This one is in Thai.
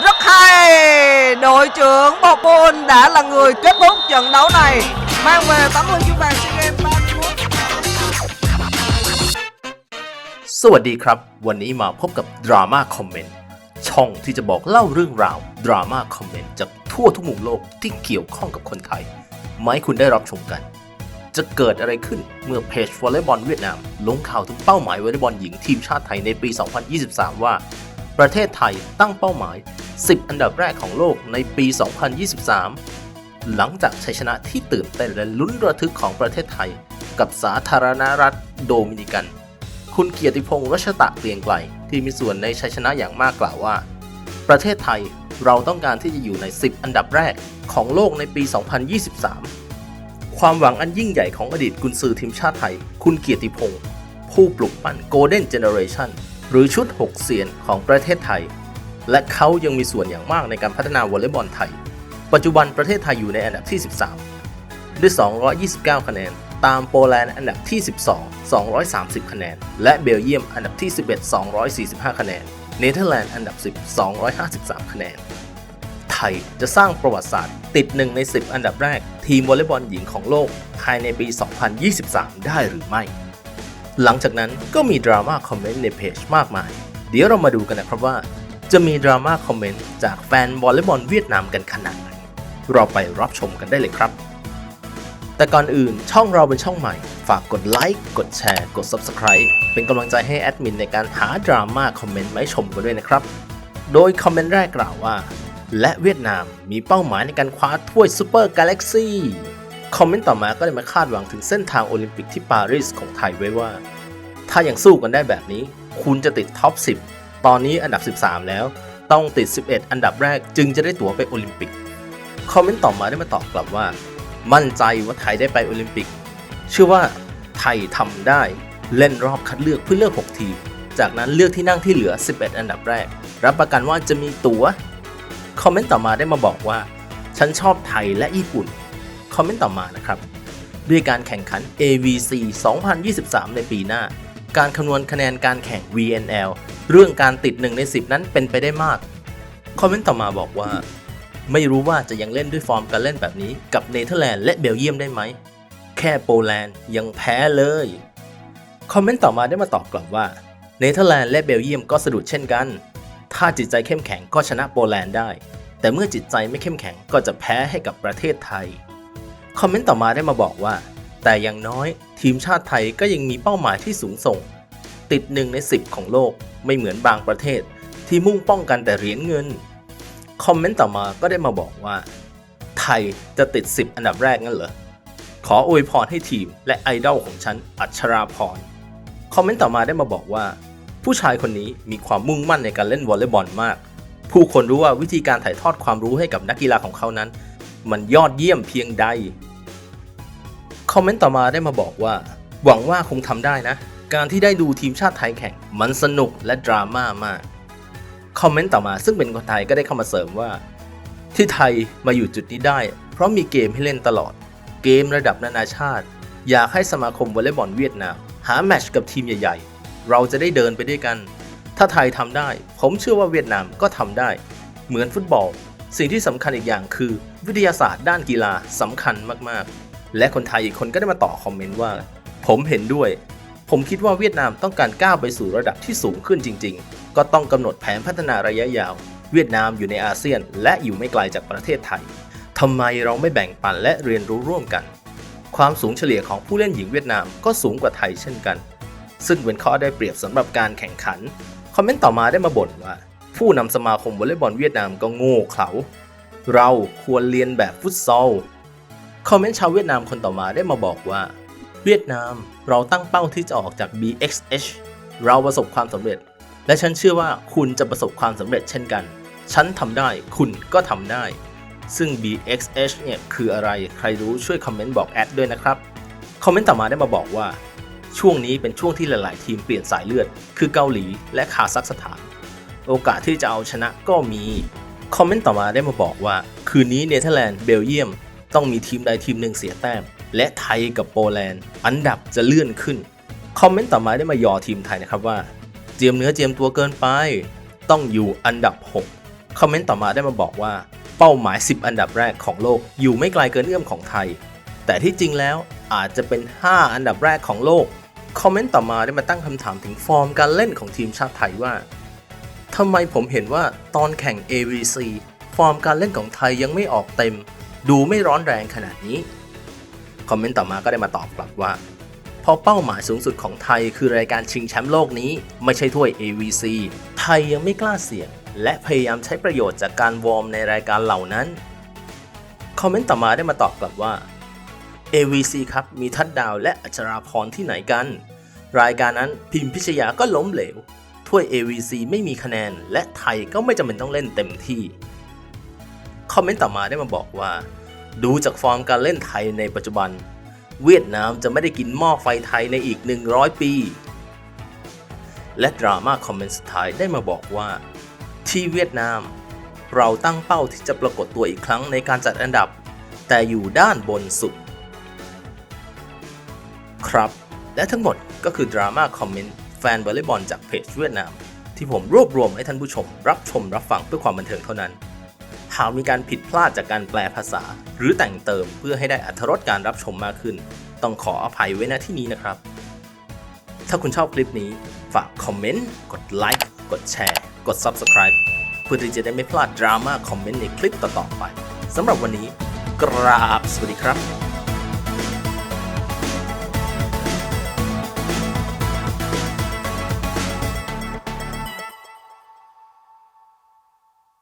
rất hay đội trưởng Bopon đã là người kết thúc trận đấu này mang về tấm huy chương vàng SEA Games 31สวัสดีครับ วันนี้มาพบกับ Drama Comment ช่องที่จะบอกเล่าเรื่องราว Drama Comment จากทั่วทุกมุมโลกที่เกี่ยวข้องกับคนไทยมาให้คุณได้รับชมกัน จะเกิดอะไรขึ้นเมื่อเพจวอลเลย์บอลเวียดนามลงข่าวถึงเป้าหมายวอลเลย์บอลหญิงทีมชาติไทยในปี 2023 ว่า ประเทศไทยตั้งเป้าหมาย 10 อันดับแรกของโลกในปี 2023 หลังจากชัยชนะที่ตื่นเต้นและลุ้นระทึกของประเทศไทย กับสาธารณรัฐโดมินิกัน คุณเกียรติพงษ์รัชตะเกรียงไกลที่มีส่วนในชัยชนะอย่างมากกล่าวว่า ประเทศไทยเราต้องการที่จะอยู่ใน 10 อันดับแรกของโลกในปี 2023 ความหวังอันยิ่งใหญ่ของอดีตกุนซือทีมชาติไทย คุณเกียรติพงษ์ผู้ปลุกปั่น Golden Generation หรือชุด 6เซียนของประเทศไทย และเขายังมีส่วนอย่างมากในการพัฒนาวอลเลย์บอลไทย ปัจจุบันประเทศไทยอยู่ในอันดับที่ 13 ด้วย 229 คะแนน ตามโปแลนด์อันดับที่ 12 230 คะแนน และเบลเยียมอันดับที่ 11 245 คะแนน เนเธอร์แลนด์อันดับ 10 253 คะแนน ไทยจะสร้างประวัติศาสตร์ ติด 1 ใน 10 อันดับแรกทีมวอลเลย์บอลหญิงของโลกภายในปี 2023 ได้หรือไม่ หลังจากนั้นก็มีดราม่าคอมเมนต์ในเพจมากมาย เดี๋ยวเรามาดูกันนะครับว่า จะมีดราม่าคอมเมนต์จากแฟนวอลเลย์บอลเวียดนามกันขนาดไหนเราไปรับชมกันได้เลยครับ แต่ก่อนอื่นช่องเราเป็นช่องใหม่ ฝากกดไลค์กดแชร์ กด Subscribe เป็นกำลังใจให้แอดมินในการหาดราม่าคอมเมนต์มาให้ชมกันด้วยนะครับ โดยคอมเมนต์แรกกล่าวว่า และเวียดนามมีเป้าหมายในการคว้าถ้วยซูเปอร์กาแล็กซี่ คอมเมนต์ต่อมาก็ได้มาคาดหวังถึงเส้นทางโอลิมปิกที่ปารีสของไทยไว้ว่า ถ้ายังสู้กันได้แบบนี้ คุณจะติดท็อป 10 ตอนนี้อันดับ 13 แล้ว ต้องติด 11 อันดับแรกจึงจะได้ตั๋วไปโอลิมปิก คอมเมนต์ต่อมาได้มาตอบกลับว่า มั่นใจว่าไทยได้ไปโอลิมปิก เชื่อว่าไทยทำได้เล่นรอบคัดเลือกเพื่อเลือก 6 ทีม จากนั้นเลือกที่นั่งที่เหลือ 11 อันดับแรก รับประกันว่าจะมีตั๋ว คอมเมนต์ต่อมาได้มาบอกว่า ฉันชอบไทยและญี่ปุ่น คอมเมนต์ต่อมานะครับ ด้วยการแข่งขัน AVC 2023 ในปีหน้า การคำนวณคะแนนการแข่ง VNL เรื่องการติด 1 ใน 10 นั้นเป็นไปได้มาก คอมเมนต์ต่อมาบอกว่า ไม่รู้ว่าจะยังเล่นด้วยฟอร์มการเล่นแบบนี้กับเนเธอร์แลนด์และเบลเยียมได้ไหม แค่โปแลนด์ยังแพ้เลย คอมเมนต์ต่อมาได้มาตอบกลับว่าเนเธอร์แลนด์และเบลเยียมก็สะดุดเช่นกัน ถ้าจิตใจเข้มแข็งก็ชนะโปแลนด์ได้ แต่เมื่อจิตใจไม่เข้มแข็งก็จะแพ้ให้กับประเทศไทย คอมเมนต์ต่อมาได้มาบอกว่า แต่อย่างน้อยทีมชาติไทยก็ยังมีเป้าหมายที่สูงส่ง ติดหนึ่งใน 10 ของโลกไม่เหมือนบางประเทศ ที่มุ่งป้องกันแต่เหรียญเงิน คอมเมนต์ต่อมาก็ได้มาบอกว่า ไทยจะติด 10 อันดับแรกงั้นเหรอ ขออวยพรให้ทีมและไอดอลของฉันอัชราพรคอมเมนต์ต่อมาได้มาบอกว่า ผู้ชายคนนี้มีความมุ่งมั่นในการเล่นวอลเลย์บอลมาก ผู้คนรู้ว่าวิธีการถ่ายทอดความรู้ให้กับนักกีฬาของเขานั้น มันยอดเยี่ยมเพียงใด คอมเมนต์ต่อมาได้มาบอกว่า หวังว่าคงทำได้นะ การที่ได้ดูทีมชาติไทยแข่ง มันสนุกและดราม่ามาก คอมเมนต์ต่อมาซึ่งเป็นคนไทยก็ได้เข้ามาเสริมว่า ที่ไทยมาอยู่จุดนี้ได้ เพราะมีเกมให้เล่นตลอด เกมระดับนานาชาติ อยากให้สมาคมวอลเลย์บอลเวียดนามหาแมชกับทีมใหญ่ๆ เราจะได้เดินไปด้วยกัน ถ้าไทยทำได้ ผมเชื่อว่าเวียดนามก็ทำได้ เหมือนฟุตบอล สิ่งที่สำคัญอีกอย่างคือ วิทยาศาสตร์ด้านกีฬาสำคัญมากๆ และคนไทยอีกคนก็ได้มาต่อคอมเมนต์ว่า ผมเห็นด้วย ผมคิดว่าเวียดนามต้องการก้าวไปสู่ระดับที่สูงขึ้นจริง ๆ ก็ต้องกำหนดแผนพัฒนาระยะยาว เวียดนามอยู่ในอาเซียน และอยู่ไม่ไกลจากประเทศไทยทำไมเราไม่แบ่งปันและเรียนรู้ร่วมกัน ความสูงเฉลี่ยของผู้เล่นหญิงเวียดนามก็สูงกว่าไทยเช่นกัน ซึ่งเป็นข้อได้เปรียบสำหรับการแข่งขัน คอมเมนต์ต่อมาได้มาบ่นว่า ผู้นำสมาคมวอลเลย์บอลเวียดนามก็โง่เขลาเราควรเรียนแบบฟุตซอล คอมเมนต์ชาวเวียดนามคนต่อมาได้มาบอกว่า เวียดนามเราตั้งเป้าที่จะออกจาก BXH เราประสบความสำเร็จ และฉันเชื่อว่าคุณจะประสบความสำเร็จเช่นกัน ฉันทำได้คุณก็ทำได้ ซึ่ง BXH เนี่ยคืออะไรใครรู้ช่วยคอมเมนต์บอกแอดด้วยนะครับ คอมเมนต์ต่อมาได้มาบอกว่า ช่วงนี้เป็นช่วงที่หลาย ๆ ทีมเปลี่ยนสายเลือด คือเกาหลีและคาซัคสถาน โอกาสที่จะเอาชนะก็มี คอมเมนต์ต่อมาได้มาบอกว่า คืนนี้เนเธอร์แลนด์เบลเยียม ต้องมีทีมใดทีมหนึ่งเสียแต้ม และไทยกับโปแลนด์ อันดับจะเลื่อนขึ้น คอมเมนต์ต่อมาได้มายอทีมไทยนะครับว่าเจียมเนื้อเจียมตัวเกินไป ต้องอยู่อันดับ 6 คอมเมนต์ต่อมาได้มาบอกว่า เป้าหมาย 10 อันดับแรกของโลกอยู่ไม่ไกลเกินเอื้อมของไทย แต่ที่จริงแล้วอาจจะเป็น 5 อันดับแรกของโลก คอมเมนต์ต่อมาได้มาตั้งคำถามถึงฟอร์มการเล่นของทีมชาติไทยว่า ทำไมผมเห็นว่าตอนแข่ง AVC ฟอร์มการเล่นของไทยยังไม่ออกเต็ม ดูไม่ร้อนแรงขนาดนี้ คอมเมนต์ต่อมาก็ได้มาตอบกลับว่าพราะเป้าหมายสูงสุดของไทยคือรายการชิงแชมป์โลกนี้ ไม่ใช่ถ้วย AVC ไทยยังไม่กล้าเสี่ยง และพยายามใช้ประโยชน์จากการวอร์มในรายการเหล่านั้น คอมเมนต์ต่อมาได้มาตอบกลับว่า AVC ครับมีทัดดาวและอัชราพรที่ไหนกัน รายการนั้นพิมพิชยาก็ล้มเหลว ถ้วย AVC ไม่มีคะแนน และไทยก็ไม่จำเป็นต้องเล่นเต็มที่ คอมเมนต์ต่อมาได้มาบอกว่า ดูจากฟอร์มการเล่นไทยในปัจจุบัน เวียดนามจะไม่ได้กินหม้อไฟไทยในอีก 100 ปี และดราม่าคอมเมนต์สุดท้ายได้มาบอกว่า ที่เวียดนาม เราตั้งเป้าที่จะปรากฏตัวอีกครั้งในการจัดอันดับ แต่อยู่ด้านบนสุด ครับ และทั้งหมดก็คือดราม่าคอมเมนต์ แฟนวอลเลย์บอลจากเพจเวียดนาม ที่ผมรวบรวมให้ท่านผู้ชม รับชมรับฟังเพื่อความบันเทิงเท่านั้น หากมีการผิดพลาดจากการแปลภาษา หรือแต่งเติมเพื่อให้ได้อรรรสการรับชมมากขึ้น ต้องขออภัยไว้ณที่นี้นะครับ ถ้าคุณชอบคลิปนี้ฝากคอมเมนต์กดไลค์กดแชร์ กด Subscribe เพื่อที่จะได้ไม่พลาดดราม่าคอมเมนต์ในคลิปต่อๆไปสำหรับวันนี้ กราบสวัสดีครับ